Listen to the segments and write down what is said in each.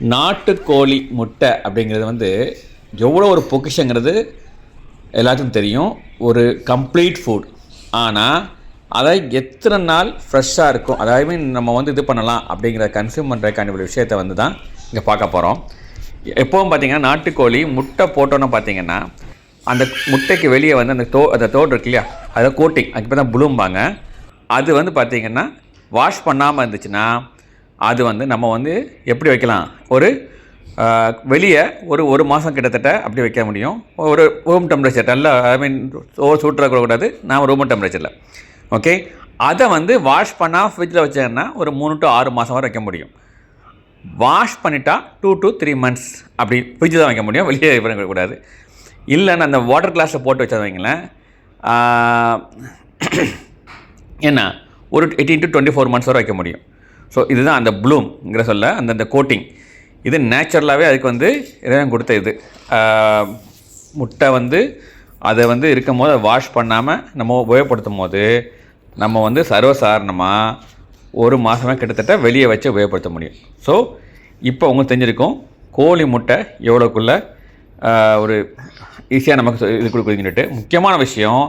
நாட்டுக்கோழி முட்டை அப்படிங்கிறது வந்து எவ்வளோ ஒரு பொக்கிஷங்கிறது எல்லாத்துக்கும் தெரியும். ஒரு கம்ப்ளீட் ஃபுட் ஆனால் அதை எத்தனை நாள் ஃப்ரெஷ்ஷாக இருக்கும்? அதாவது மீன் நம்ம வந்து இது பண்ணலாம் அப்படிங்கிற கன்சியூம் பண்ணுறதுக்கான ஒரு விஷயத்தை வந்து தான் இங்கே பார்க்க போகிறோம் எப்போவும் பார்த்தீங்கன்னா நாட்டுக்கோழி முட்டை போட்டோன்னு பார்த்தீங்கன்னா அந்த முட்டைக்கு வெளியே வந்து அந்த தோ அந்த தோடு இருக்கு இல்லையா? அதை கோட்டிங் அதுக்கு தான் புளும்பாங்க அது வந்து பார்த்திங்கன்னா வாஷ் பண்ணாமல் இருந்துச்சுன்னா அது வந்து நம்ம வந்து எப்படி வைக்கலாம்? ஒரு வெளியே ஒரு ஒரு மாதம் கிட்டத்தட்ட அப்படி வைக்க முடியும். ஒரு ரூம் டெம்பரேச்சர் நல்ல ஐ மீன் ஓவர் சூட்டக்கூடாது நான் ரூம் டெம்பரேச்சரில் ஓகே அதை வந்து வாஷ் பண்ணால் ஃப்ரிட்ஜில் வச்சேன்னா ஒரு மூணு டு ஆறு மாதம் வரை வைக்க முடியும். வாஷ் பண்ணிட்டா டூ டு த்ரீ மந்த்ஸ் அப்படி ஃப்ரிட்ஜ் தான் வைக்க முடியும். வெளியே பண்ணக்கூடாது இல்லைன்னு அந்த வாட்டர் கிளாஸில் போட்டு வச்சா வைங்களேன். என்ன? ஒரு eighteen to twenty four months வரை வைக்க முடியும். ஸோ இதுதான் அந்த ப்ளூம்ங்கிற சொல்ல அந்த அந்த கோட்டிங் இது நேச்சுரலாகவே அதுக்கு வந்து இறைவன் கொடுத்த இது. முட்டை வந்து அதை வந்து இருக்கும் போது அதை வாஷ் பண்ணாமல் நம்ம உபயோகப்படுத்தும் போது நம்ம வந்து சர்வசாதாரணமாக ஒரு மாதமே கிட்டத்தட்ட வெளியே வச்சு உபயோகப்படுத்த முடியும். ஸோ இப்போ உங்களுக்கு தெரிஞ்சிருக்கும் கோழி முட்டை எவ்வளோக்குள்ள ஒரு ஈஸியாக நமக்கு இது கொடுக்குதுன்னு சொல்லிட்டு. முக்கியமான விஷயம்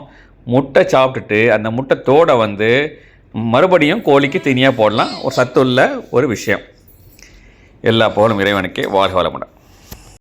முட்டை சாப்பிட்டுட்டு அந்த முட்டை தோடை வந்து மறுபடியும் கோழிக்கு தனியாக போடலாம். ஒரு சத்துள்ள ஒரு விஷயம். எல்லா புகழும் இறைவனுக்கே வாழ்க வளமுடன்.